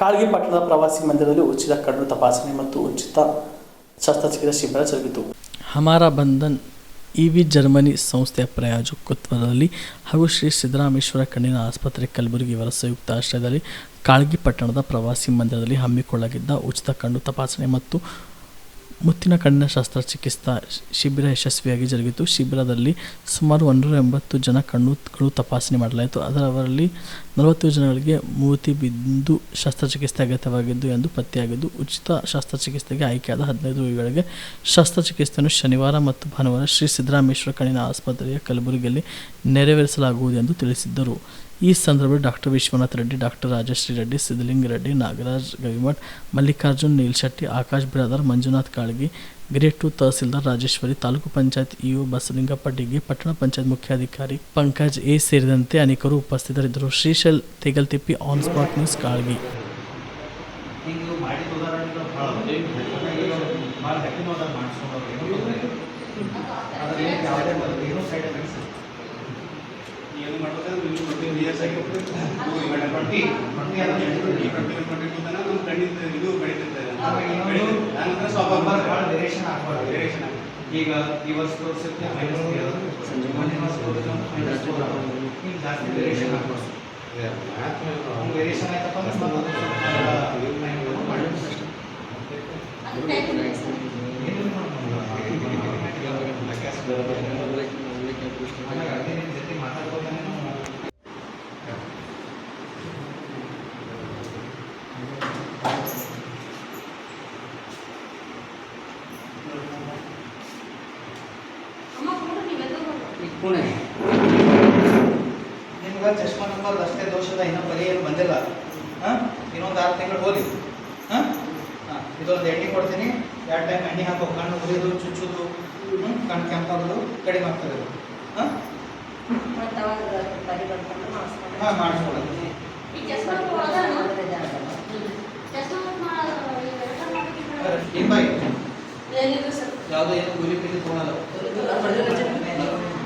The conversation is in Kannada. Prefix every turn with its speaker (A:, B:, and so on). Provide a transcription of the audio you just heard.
A: ಕಾಳಗಿ ಪಟ್ಟಣದ ಪ್ರವಾಸಿ ಮಂದಿರದಲ್ಲಿ ಉಚಿತ ಕಣ್ಣು ತಪಾಸಣೆ ಮತ್ತು ಉಚಿತ ಶಸ್ತ್ರಚಿಕಿತ್ಸೆ ಶಿಬಿರ ಜರುಗಿತು.
B: ಹಮಾರ ಬಂಧನ್ ಇವಿ ಜರ್ಮನಿ ಸಂಸ್ಥೆಯ ಪ್ರಾಯೋಜಕತ್ವದಲ್ಲಿ ಹಾಗೂ ಶ್ರೀ ಸಿದ್ದರಾಮೇಶ್ವರ ಕಣ್ಣಿನ ಆಸ್ಪತ್ರೆ ಕಲಬುರಗಿ ಇವರ ಸಂಯುಕ್ತ ಆಶ್ರಯದಲ್ಲಿ ಕಾಳಗಿ ಪಟ್ಟಣದ ಪ್ರವಾಸಿ ಮಂದಿರದಲ್ಲಿ ಹಮ್ಮಿಕೊಳ್ಳಲಾಗಿದ್ದ ಉಚಿತ ಕಣ್ಣು ತಪಾಸಣೆ ಮತ್ತು ಮುತ್ತಿನ ಕಣ್ಣಿನ ಶಸ್ತ್ರಚಿಕಿತ್ಸಾ ಶಿಬಿರ ಯಶಸ್ವಿಯಾಗಿ ಜರುಗಿತು. ಶಿಬಿರದಲ್ಲಿ ಸುಮಾರು ಒಂದೂರ ಎಂಬತ್ತು ಜನ ಕಣ್ಣುಗಳು ತಪಾಸಣೆ ಮಾಡಲಾಯಿತು. ಅದರಲ್ಲಿ ನಲವತ್ತು ಜನಗಳಿಗೆ ಮೂತಿ ಬಿಂದು ಶಸ್ತ್ರಚಿಕಿತ್ಸೆ ಅಗತ್ಯವಾಗಿದ್ದು ಎಂದು ಪತ್ತೆಯಾಗಿದ್ದು, ಉಚಿತ ಶಸ್ತ್ರಚಿಕಿತ್ಸೆಗೆ ಆಯ್ಕೆಯಾದ ಹದಿನೈದು ರೋಗಿಗಳಿಗೆ ಶಸ್ತ್ರಚಿಕಿತ್ಸೆಯನ್ನು ಶನಿವಾರ ಮತ್ತು ಭಾನುವಾರ ಶ್ರೀ ಸಿದ್ದರಾಮೇಶ್ವರ ಕಣ್ಣಿನ ಆಸ್ಪತ್ರೆಯ ಕಲಬುರಗಿಯಲ್ಲಿ ನೆರವೇರಿಸಲಾಗುವುದು ಎಂದು ತಿಳಿಸಿದ್ದರು. ಈ ಸಂದರ್ಭದಲ್ಲಿ doctor Vishwanath Reddy, doctor Rajashri Reddy, Siddhalinga Reddy, Nagaraj Gavimath, Mallikarjun, Neelshetty, Akash Biradar, Manjunath Kalagi grade two tahsildar Rajeshwari, taluk panchayat EO Basalingappa Digi ಪಟ್ಟಣ ಪಂಚಾಯತ್ ಮುಖ್ಯಾಧಿಕಾರಿ ಪಂಕಜ್ ಎ ಸೇರಿದಂತೆ ಅನೇಕರು ಉಪಸ್ಥಿತರಿದ್ದರು. Shrishail Tegaltippi on spot news Kalagi.
C: ಭಾಳ ಅದ ಮಾಡಿಸ್ಕೊಂಡವ್ರು ಏನೂ ತೊಂದರೆ ಇಲ್ಲ ಯಾವುದೇ ಒಂದು ಸೈಡ್ ಎಫೆಕ್ಟ್ಸ್
D: ಏನು ಮಾಡ್ಬೇಕಂದ್ರೆ ನೀವು ಟ್ವೆಂಟಿ ಇಯರ್ಸ್ ಆಗಿ ಟ್ವೆಂಟಿ ಟ್ವೆಂಟಿ ಅದ ಟ್ವೆಂಟಿ ಟ್ವೆಂಟಿ ಟೂ ತನಕ ನಮ್ಮ ಕಣ್ಣಿಂದ ಇದು ಬೆಳೀತಿರ್ತದೆ ನಂತರ ಸ್ವಾಭಾವಿಕ
C: ಭಾಳ ವೇರಿಯೇಷನ್ ಆಗ್ಬಾರ್ದು
D: ವೇರಿಯೇಷನ್
C: ಈಗ ಈ ವರ್ಷ ತೋರಿಸುತ್ತೆ ಮೈನಸ್ ಮೊನ್ನೆ ವರ್ಷ ತೋರಿಸಿದ್ರೆ ಮೈನಸ್ ಈಗ ಜಾಸ್ತಿ ವೇರಿಯೇಷನ್ ಆಗ್ಬಾರ್ದು ವೇರಿಯೇಷನ್ ಆಯ್ತಪ್ಪ ಅಂದ್ರೆ ಅದು ನಿಮ್ಗೆ ಚಶ್ಮಾ ನಂಬರ್ ಅಷ್ಟೇ ದೋಷದ ಇನ್ನೂ ಬರೀ ಏನು ಬಂದಿಲ್ಲ. ಹಾಂ? ಇನ್ನೊಂದು ಆರು ತಿಂಗಳು ಹೋಗಿ ಹಾಂ? ಹಾಂ ಇದೊಂದು ಎಣ್ಣೆ ಕೊಡ್ತೀನಿ. ಎರಡು ಟೈಮ್ ಎಣ್ಣೆ ಹಾಕೋ ಕಣ್ಣು ಉರಿಯೋದು ಚುಚ್ಚೋದು ಹ್ಞೂ ಕಣ್ಣು ಕೆಂಪಾಗೋದು ಕಡಿಮೆ ಆಗ್ತದೆ. ಹಾಂ? ಹಾಂ ಮಾಡಿಸ್ಕೊಳ್ಳೋದು ಏನು ಬಾಯಿ ಯಾವುದೋ ಏನು ಗುಲಿ ಪಿಲಿ ತೊಗೊಳಲ್ಲ